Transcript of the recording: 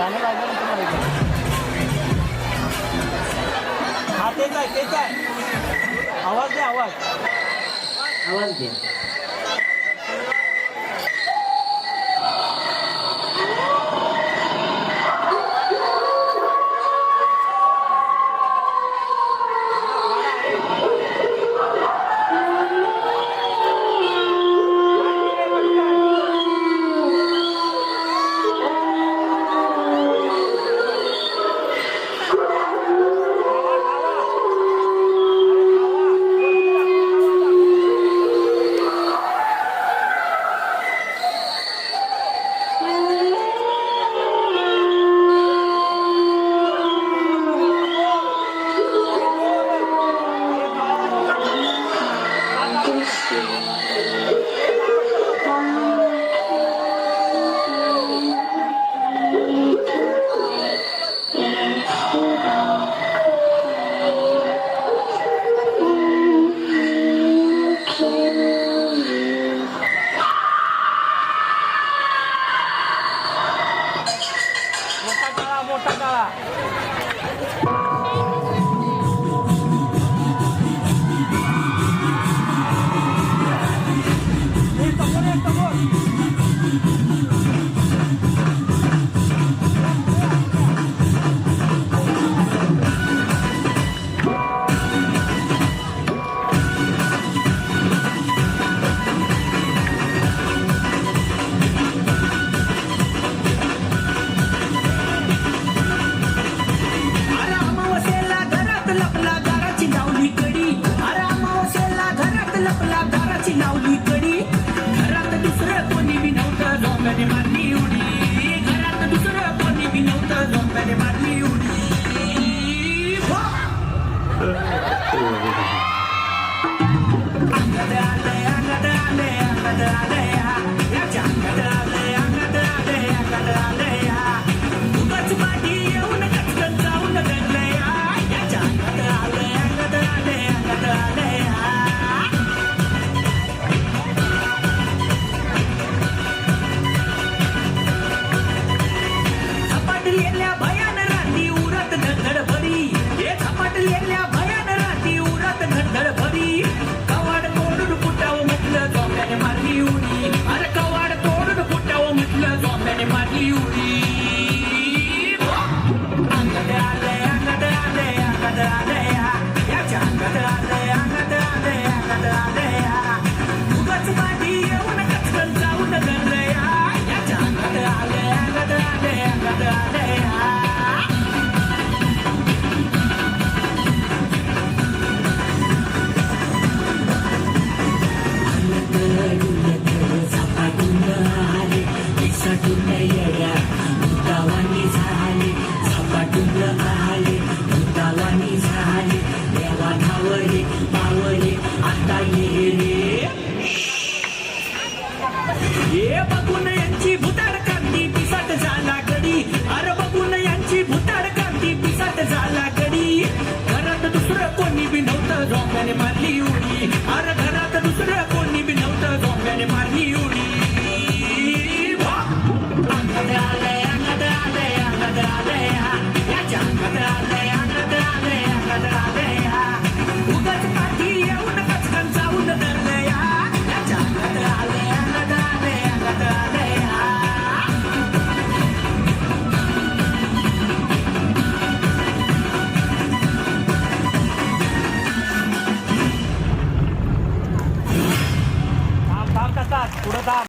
गाणं तुम्हाला माहिती हा तेच आहे तेच आहे. आवाज द्या आवाज. आवाज द्या कामाची लावली कडी. घरात दुसरं कोणी बी नव्हतं झोंब्याने मारली उडी. घरात दुसरं कोणी बी नव्हतं मारली उडी. अंगद आले अंगद आले अंगद आले. na, na.